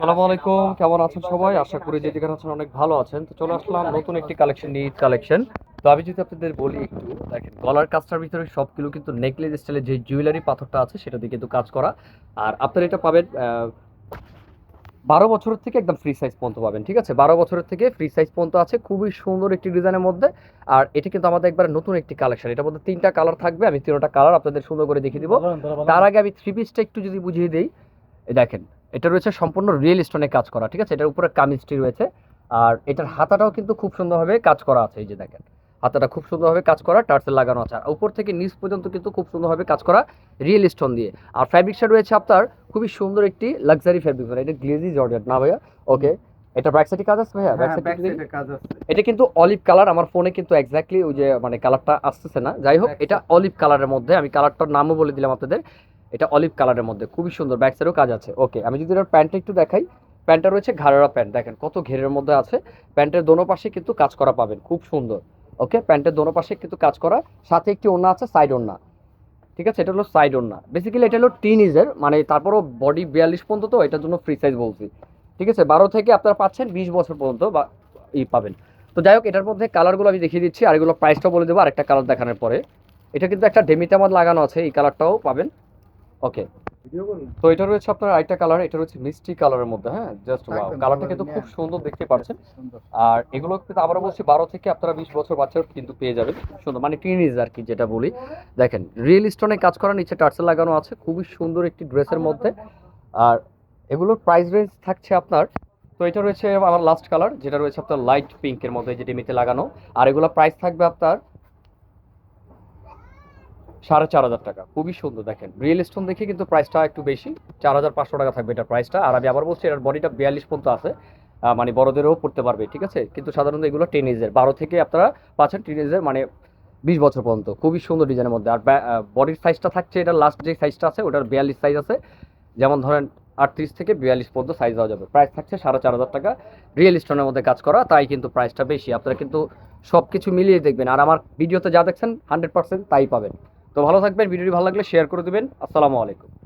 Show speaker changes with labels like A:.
A: আসসালামু আলাইকুম কেমন আছেন সবাই? আশা করি যে যেখানে আছেন অনেক ভালো আছেন। তো চলে আসলাম নতুন একটি কালেকশন ঈদ কালেকশন তো আমি যদি আপনাদের বলি একটু দেখেন গলার কাজটার ভিতরে সবগুলো কিন্তু নেকলেস স্টাইলের যে জুয়েলারি পাথরটা আছে সেটা দিয়ে কিন্তু কাজ করা। আর আপনারা এটা পাবেন বারো বছরের থেকে একদম ফ্রি সাইজ পর্যন্ত পাবেন ঠিক আছে? বারো বছরের থেকে ফ্রি সাইজ পর্যন্ত আছে খুবই সুন্দর একটি ডিজাইনের মধ্যে। আর এটা কিন্তু আমাদের একবার নতুন একটি কালেকশন এটার মধ্যে তিনটা কালার থাকবে আমি তিনটা কালার আপনাদের সুন্দর করে দেখিয়ে দিব। তার আগে আমি থ্রি পিসটা একটু যদি বুঝিয়ে দিই দেখেন এটা রয়েছে সম্পূর্ণ রিয়েল স্টোনে কাজ করা ঠিক আছে? এটার উপরে কামিজটি রয়েছে। আর এটার হাতাটাও কিন্তু খুব সুন্দরভাবে কাজ করা আছে এই যে দেখেন। হাতাটা খুব সুন্দরভাবে কাজ করা টার্সেল লাগানো আছে। আর উপর থেকে নিচ পর্যন্ত কিন্তু খুব সুন্দরভাবে কাজ করা রিয়েল স্টোন দিয়ে। আর ফ্যাব্রিকটা রয়েছে আপনার খুবই সুন্দর একটি লাক্সারি ফ্যাব্রিক মানে এটা গ্লেজি জর্জেট না ভাইয়া? ওকে এটা ব্যাক সাইডে কাজ আছে ভাইয়া? ব্যাক সাইডে এটা কিন্তু অলিভ কালার আমার ফোনে কিন্তু এক্স্যাক্টলি ওই যে মানে কালারটা আসতেছে না। যাই হোক এটা অলিভ কালারের মধ্যে আমি কালারটার নামও বলে দিলাম আপনাদের। এটা অলিভ কালারের মধ্যে, খুবই সুন্দর ব্যাক সাইডেও কাজ আছে। ওকে, আমি যদি এটার প্যান্টটা একটু দেখাই, প্যান্টটা রয়েছে ঘাড়েরা প্যান্ট, দেখেন কত ঘেরের মধ্যে আছে। প্যান্টের দোনো পাশে কিন্তু কাজ করা পাবেন, খুব সুন্দর। ওকে, প্যান্টের দোনো পাশে কিন্তু কাজ করা, সাথে একটি ওড়না আছে সাইড ওড়না। ঠিক আছে, এটা হলো সাইড ওড়না। বেসিক্যালি এটা হলো টিন ইজের মানে তারপরও বডি বিয়াল্লিশ পর্যন্ত তো, এটার জন্য ফ্রি সাইজ বলছি। ঠিক আছে, বারো থেকে আপনারা পাচ্ছেন বিশ বছর পর্যন্ত বা ই পাবেন। তো যাই হোক, এটার মধ্যে কালারগুলো আমি দেখিয়ে দিচ্ছি, আর এগুলো প্রাইসটাও বলে দেবো, আরেকটা কালার দেখানোর পরে। এটা কিন্তু একটা ডেমিতে আমার লাগানো আছে, এই কালারটাও পাবেন। ওকে তো এটা রয়েছে আপনার আরেকটা কালার এটা রয়েছে মিষ্টি কালারের মধ্যে হ্যাঁ? জাস্ট ওয়াও কালারটা কিন্তু খুব সুন্দর দেখতে পাচ্ছেন। আর এগুলো কিন্তু আবারও বলছি বারো থেকে আপনারা বিশ বছর বাচ্চাও কিন্তু পেয়ে যাবেন। সুন্দর মানে টিনিজ আর কি যেটা বলি। দেখেন রিয়েল স্টোনে কাজ করা নিচে টার্সেল লাগানো আছে খুবই সুন্দর একটি ড্রেসের মধ্যে। আর এগুলোর প্রাইস রেঞ্জ থাকছে আপনার তো এটা রয়েছে আমার লাস্ট কালার যেটা রয়েছে আপনার লাইট পিঙ্কের মধ্যে যেটি মিতে লাগানো। আর এগুলো প্রাইস থাকবে আপনার সাড়ে চার হাজার টাকা। খুবই সুন্দর, দেখেন। রিয়েল স্টোন দেখে কিন্তু প্রাইসটা একটু বেশি। চার হাজার পাঁচশো টাকা থাকবে এটা প্রাইসটা আর আমি আবার বলছি, এটার বডিটা বিয়াল্লিশ পর্যন্ত আছে। মানে বড়দেরও পড়তে পারবে, ঠিক আছে? কিন্তু সাধারণত এগুলো টেনিজের বারো থেকে আপনারা পাচ্ছেন টেনিজের মানে বিশ বছর পর্যন্ত। খুবই সুন্দর ডিজাইনের মধ্যে। আর বডির সাইজটা থাকছে, এটার লাস্ট যে সাইজটা আছে, ওটার বিয়াল্লিশ সাইজ আছে। যেমন ধরেন, আটত্রিশ থেকে বিয়াল্লিশ পর্যন্ত সাইজ দেওয়া যাবে। প্রাইস থাকছে সাড়ে চার হাজার টাকা। রিয়েল স্টোনের মধ্যে কাজ করা, তাই কিন্তু প্রাইসটা বেশি। আপনারা কিন্তু সব কিছু মিলিয়ে দেখবেন। আর আমার ভিডিওতে যা দেখছেন হান্ড্রেড পার্সেন্ট তাই পাবেন। তো ভালো থাকবেন ভিডিওটি ভালো লাগলে শেয়ার করে দেবেন। আসসালামু আলাইকুম।